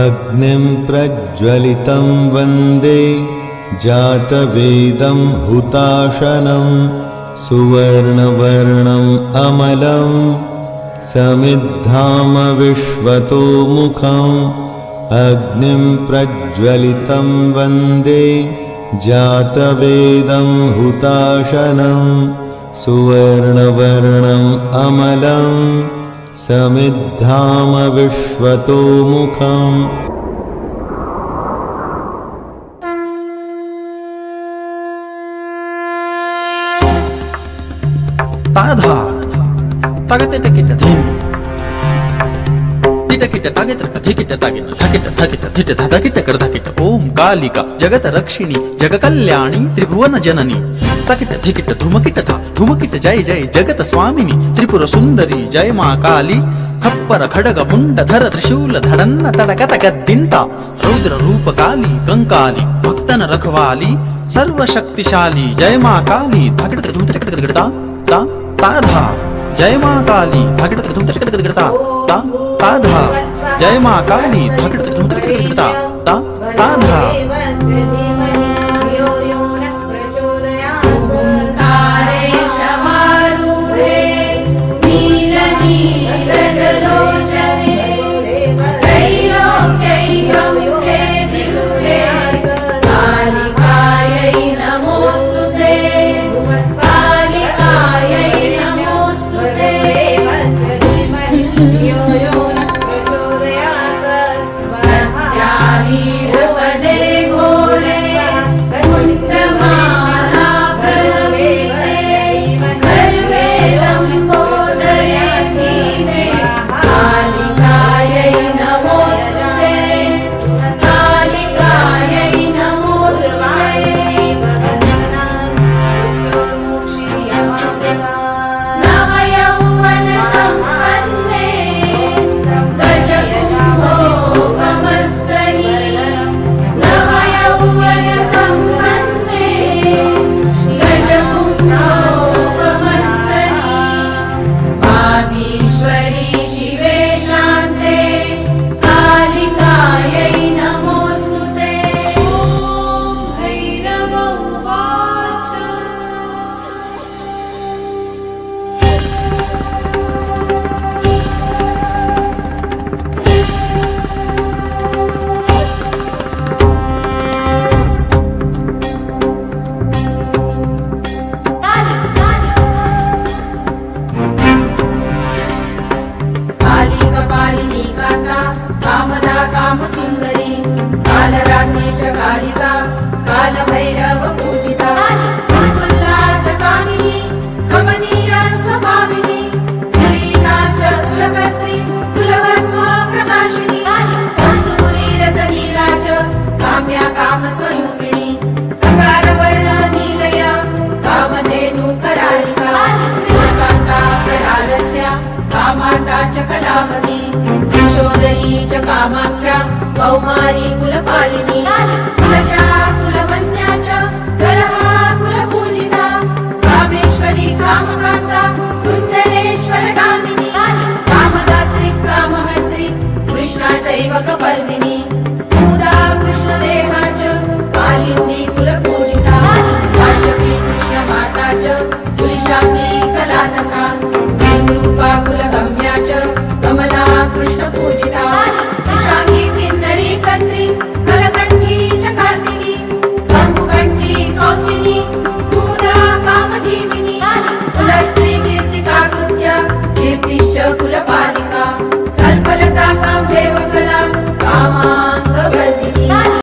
अग्निं प्रज्वलितं वन्दे जातवेदं हुताशनं सुवर्णवर्णम् अमलं समिद्धामविश्वतो मुखम् अग्निं प्रज्वलितं वन्दे जातवेदं हुताशनं सुवर्णवर्णम् समिद्धाम विश्वतो मुखम्। ताधा तगते ధకిట తాగితరక ధికిట తాగిట ధకిట ధకిట ధిట ధకిటకర ధకిట ఓం కాళిక జగత రక్షిణి జగ కళ్యాణి త్రిభువన జనని తకిట ధికిట ధుమకిట ధ ధుమకిట జయ జయ జగత స్వామిని త్రిపుర సుందరి జయ మా కాళి కప్పర ఖడగ ముండ ధర త్రిశూల ధడన్న తడక తగద్దింత రౌద్ర రూపకాలి కంకాలి భక్తన రఘవాలి సర్వశక్తిశాలి జయ మా కాళి ధకిట ధుమకిట తా తాధా జయ మా కాళి ధకిట ధుమకిట తా తాధా జయ మా కాళీ ధగడ ధగడ ధగడ ధగడ తా తా कामिनी काता कामदा काम सुंदरी च कालिका कालभैरव पूजिता. कुल्ला च कामिनी स्वभाविनी कुलकर्त्री प्रकाशिनी. काम्या कामस्वरूपिणी कौमलनी च कामाख्या कौमारी कुलपालिनी कुलजा कुलवन्या च गरहा कुलपूजिता कामेश्वरी कामकान्ता सुन्दरेश्वर कामिनी कामदात्री कामहर्त्री कृष्णा चैव कपर्दिनी मुदा कृष्णदेहा च कालिन्दी कुलपूजिता काश्यपी कृष्णमाता च पुरुषाङ्गी कलानका कुलगम्या च कमला कृष्णपूजिता